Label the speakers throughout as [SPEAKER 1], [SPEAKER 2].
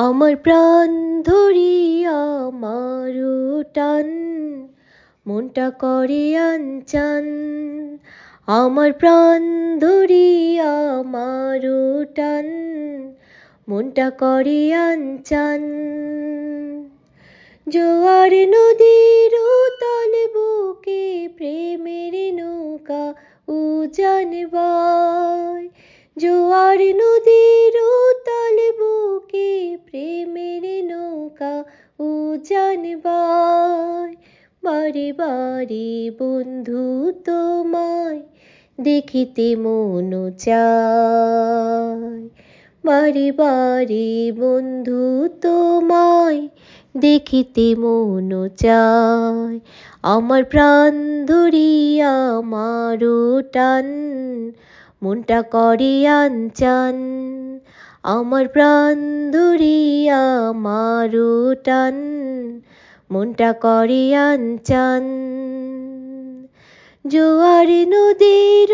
[SPEAKER 1] আমার প্রাণ ধরিয়া মারু টান, মনটা করে আনচান। আমার প্রাণ ধরিয়া মারু টান, মনটা করে আনচান। জোয়ার নদীর তল বুকে প্রেমের নৌকা উজান বায়। জোয়ার নদীর প্রেমের নৌকা উজান বায়। বারে বারে বন্ধু তোমায় দেখিতে মন চায়। বারে বারে বন্ধু তোমায় দেখিতে মন চায়। আমার প্রাণ ধরিয়া মারো টান, মনটা করে আনচান। আমার প্রাণ ধরিয়া মারো টান, মনটা করে আনচান। জোয়ার নদীর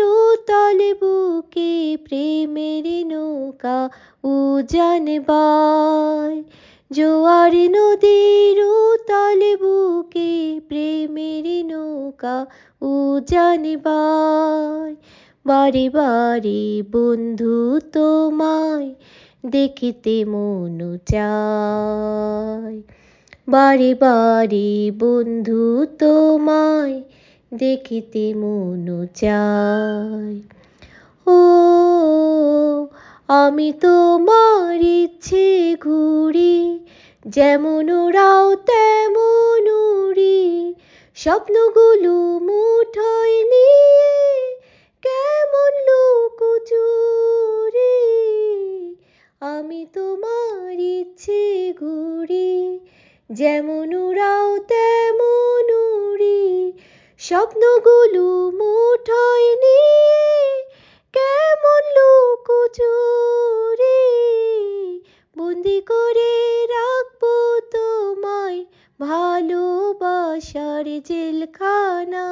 [SPEAKER 1] তলে বুকে প্রেমের নৌকা উজান বায়। জোয়ার নদীর তলে বুকে প্রেমের নৌকা উজান বায়। বারে বারে বন্ধু তোমায় দেখিতে মন চায়। বারে বারে বন্ধু তোমায় দেখিতে মন চায়। ও, আমি তোমার ইচ্ছে ঘুরি, যেমন ওরাও তেমন উড়ি, স্বপ্নগুলো মুঠোয় নিয়ে যেমন ওরাও তেমন উড়ি। স্বপ্নগুলো মুঠোয় নিয়ে কেমন লুকোচুরি। বন্দি করে রাখব তোমায় ভালোবাসার জেলখানা।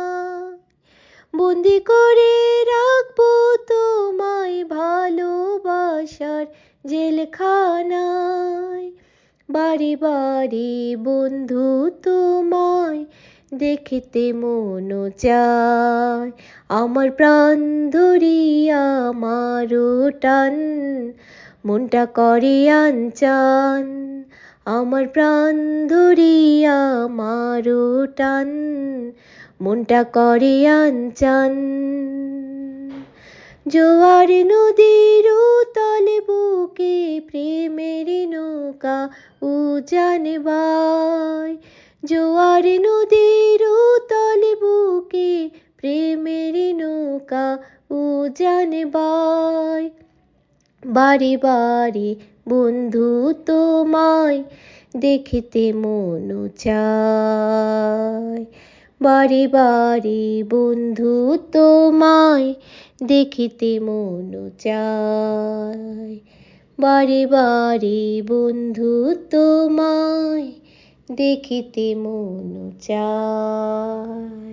[SPEAKER 1] বন্দি করে রাখব তোমায় ভালোবাসার জেলখানায়। বারে বারে বন্ধু তোমায় দেখিতে মন চায়। আমার প্রাণ ধরিয়া মারো টান, মনটা করে আনচান। আমার প্রাণ ধরিয়া মারো টান, মনটা করে আনচান। জোয়ার নদীর উজান বায় জোয়ার নদীর তলে বুকে, প্রেমের নৌকা উজান বায় বারে বারে বন্ধু তোমায় দেখিতে মন চায়। বারে বারে বন্ধু তোমায় দেখিতে মন চায়। বারে বারে বন্ধু তোমায় দেখিতে মন চায়।